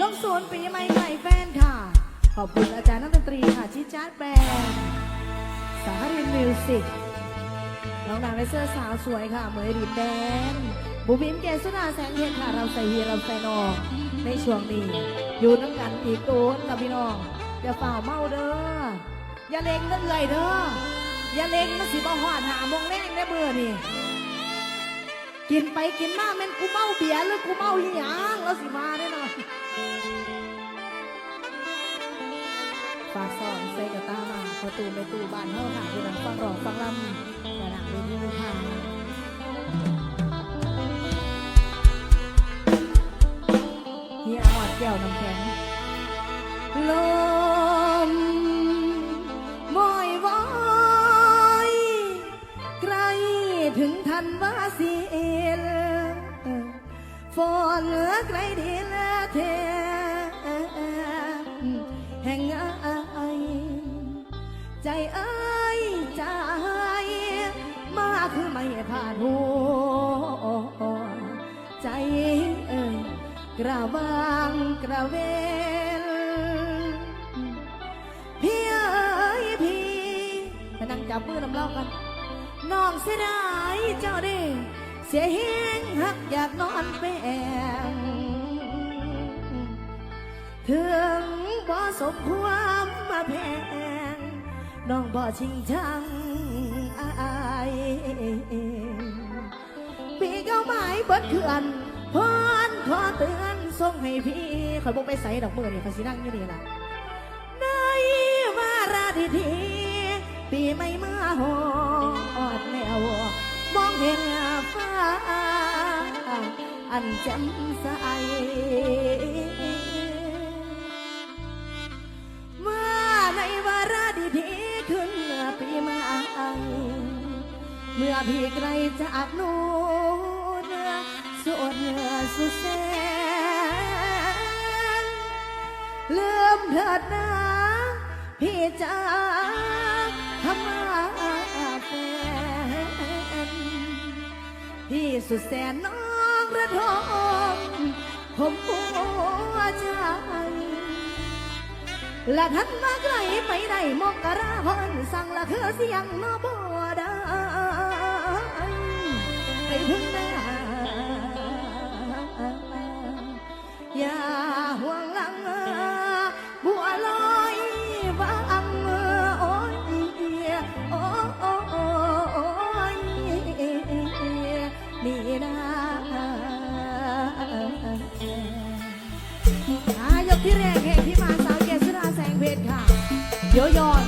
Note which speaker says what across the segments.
Speaker 1: ลงศูนย์ปีใหม่ใหม่แฟนค่ะ ขอบคุณอาจารย์นักดนตรีค่ะชิจาร์ดแบนสารินมิวสิกน้องนางเลเซอร์สาวสวยค่ะ เหมยดีแดน บุบิมเกสุนาแสงเทียนค่ะ เราใส่เฮียเราใส่นองในช่วงนี้ อยู่น้ำกันอีกโดนกับพี่น้องอย่าเฝ่าเมาเด้ออย่าเล็งเด้อเอื่อยเด้ออย่าเล็งมันสิบ่หอดหามงแรงได้เบื่อนี่ กินไปกินมาแม่นกูเมาเบียร์หรือกูเมาอีหยังแล้วสิมาได้เนาะฝากสอนใส่กระตามาประตูในตู้บ้านเฮาค่ะที่นังฟังร้องฟังลำกระดังเวทีค่ะเฮียหอดแก้วน้ำแข็งโล ถึงทันว่าสิเอลฝนเหลือไกลดีละเทแห่งไอใจเอ้ยใจมาคือไม่ผ่านหัวใจเอ้ยกระวางกระเวนพี่เอ้ยพี่นั่งจับมือน้ำเล่ากัน น้องเสียดายเจ้าเด้เสียเฮงหักอยากนอนแปงถึงบ่สมความมาแพงน้องบ่ชิงชังอายปีเก้าไม้เบิดเขื่อนพรขอเตือนส่งให้พี่คอยบอกไปใส่ดอกมือนี่คอยสินั่งอยู่นี่ล่ะในวาระดีดีๆปีไม่มาหอ อดแล้วมองเห็นฟ้า อันแจ่มใสเมื่อในวาระดีดีๆขึ้นปีใหมาเมื่อพี่ไกลจากนู้นส่วนสุดแสนลืมเถิดนะพี่จ๋าทำมาแฟน ที่สุดแสนน้องระทมผมหัวใจและทันมาไกลไปได้มกระราพนสั่งละคือเสียงนอบ่ได้ไปพึ่งหน้าอย่า เดี๋ยวยอด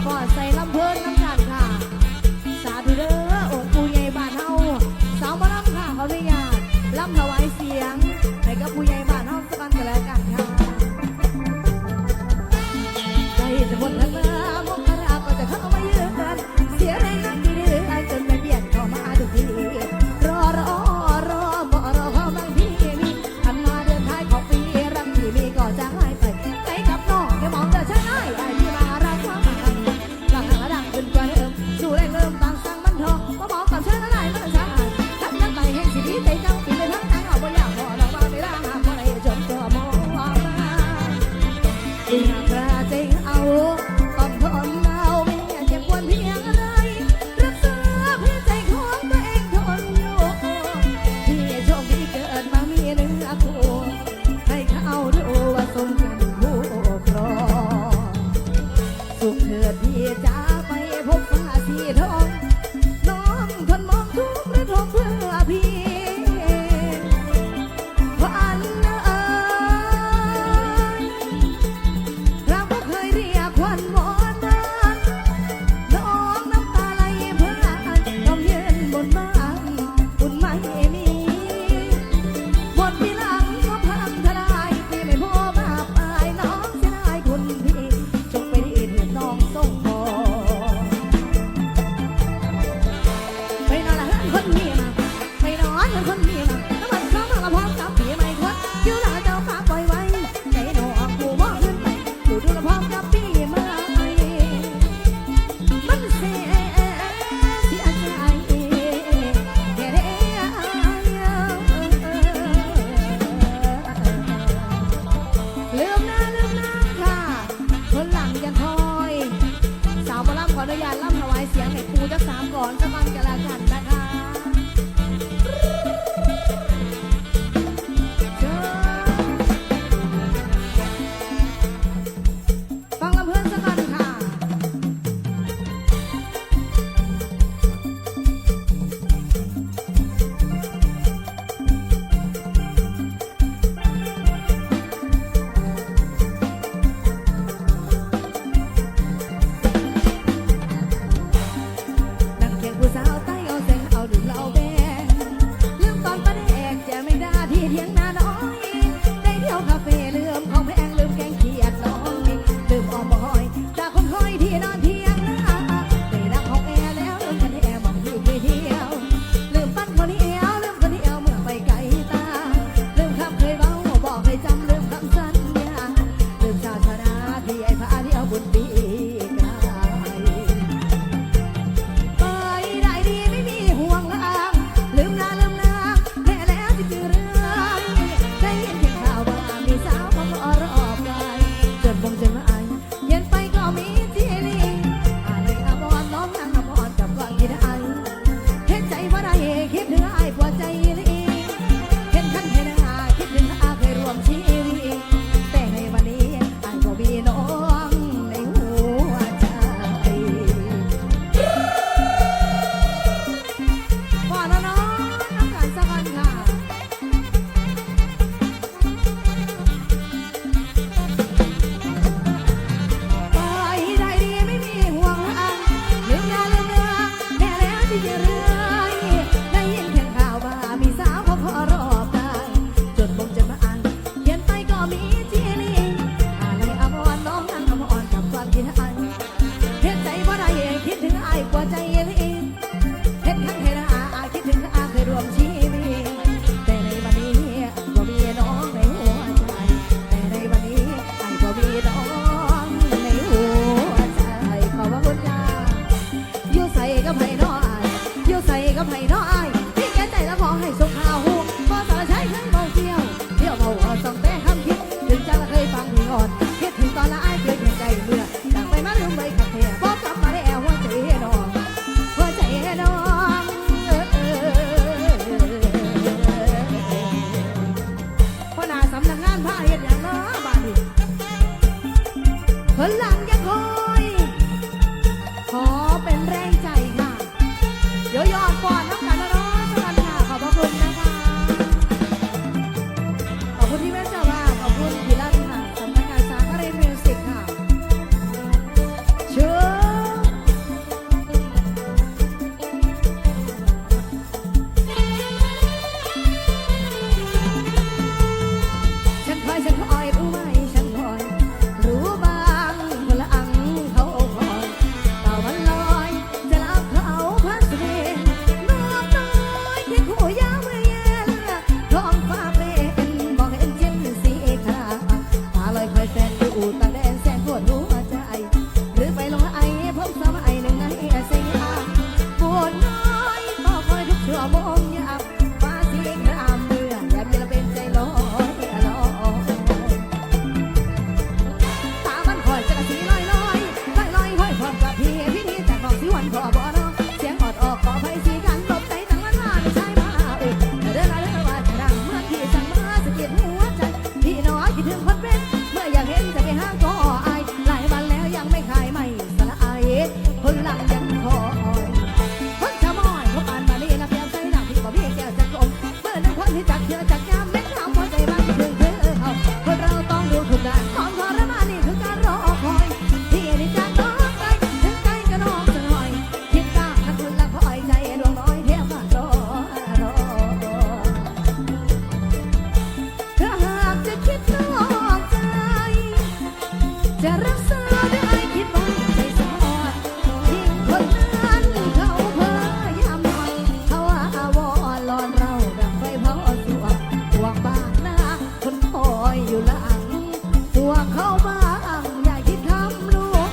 Speaker 1: วงเข้ามาอ่าคิดทำลูก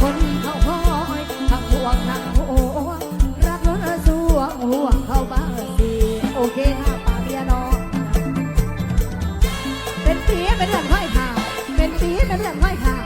Speaker 1: คนเขาคอยทั้ห่วงทั้งโหรักเออสวงห่วงเข้ามาสิโอเคค่ะปาเรียนอเป็นตีเป็นเรื่องค่อยหาเป็นสีเป็นเรื่องค่อยหา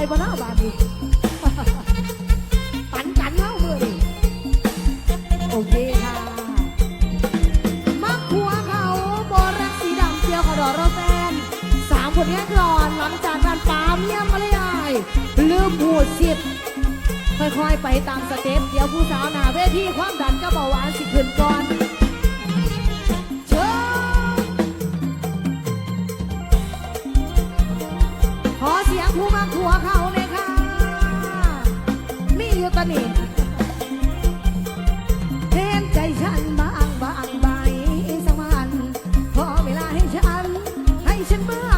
Speaker 1: ไปบ้าน่าบาดนี้ปันกันเล่าเมื่อนี้โอเคค่ะมักหัวเขาบอรักสีดำเจียวขอดอเราแฟนสามคนนี้ก่อนหลังจากการปาเมียมาเลยไอ้ลืมหูสิบค่อยๆไปตามสเต็ปเดี๋ยวผู้สาวหน้าเวทีความดันก็บาหวานสิขึ้นก่อน วเขาเลยค่ะ มีอยู่ตอนนี้เห็นใจฉันบางบางใบสักวันพอเวลาให้ฉัน ให้ฉันบ้าง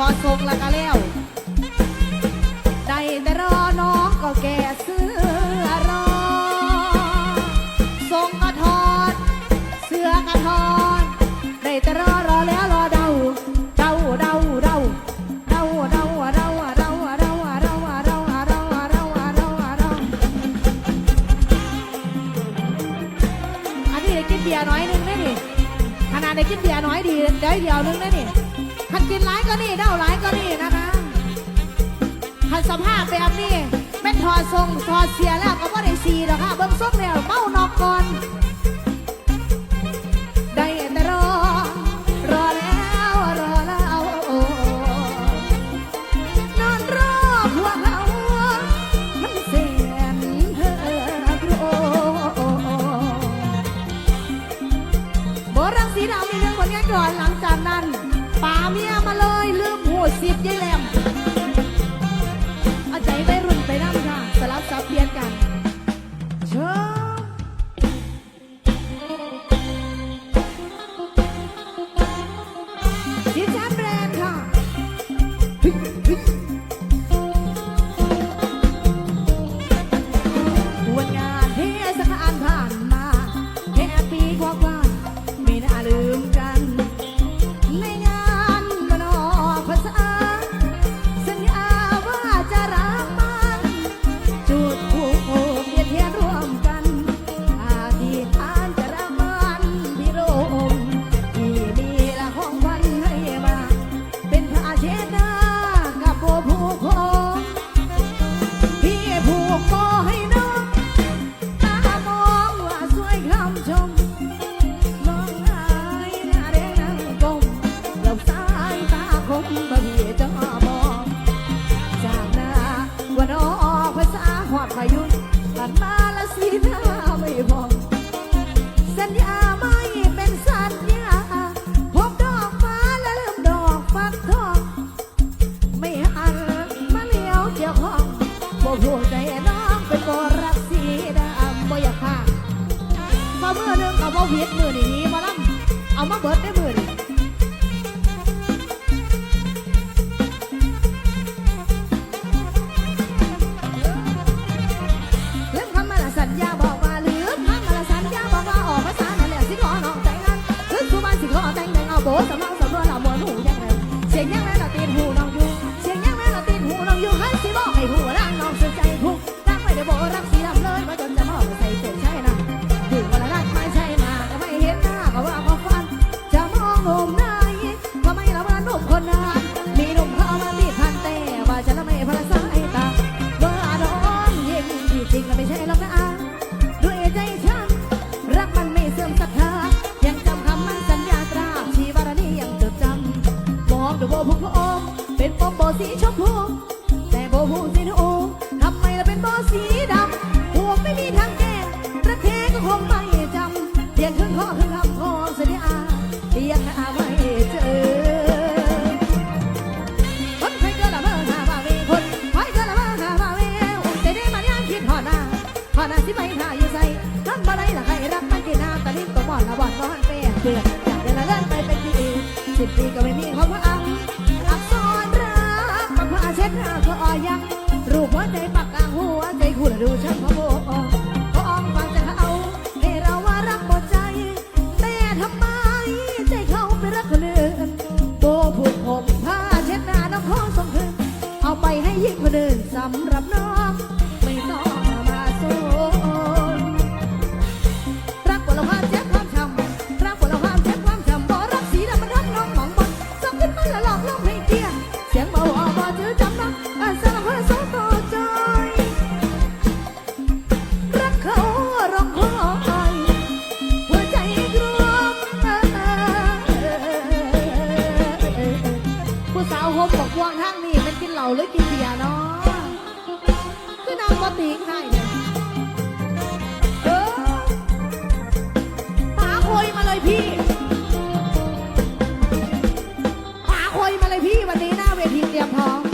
Speaker 1: พอทรงแล้วก็แล้วได้แต่รอน้องก็แก่เสื้อรอทรงก็ทอนเสื้อกระทอนได้แต่รอรอแล้วรอเดาเดาเดาเดาเดาเดาเดาเดาเดาเดาเดาเดาเดาเดาเดาอันนี้ได้กินเบียร์น้อยนึงได้ดิขนาดได้กินเบียร์น้อยดีได้เดียวนึงได้ดิ แบบนี้แม่นถอดทรงถอดเสียแล้วก็บ่ได้สีหรอกค่ะเบิ่งทรงแล้วเมานอกก่อน ดูช่างพระ ผู้สาวหฮบกว้างทางนี้มันกินเหล่าหรือกินเบียร์เนาะคือนางบ่ติงไห้เนี่ยเาโคยมาเลยพี่ป๋าโคยมาเลยพี่วันนี้หน้าเวทีเตรียมพร้อม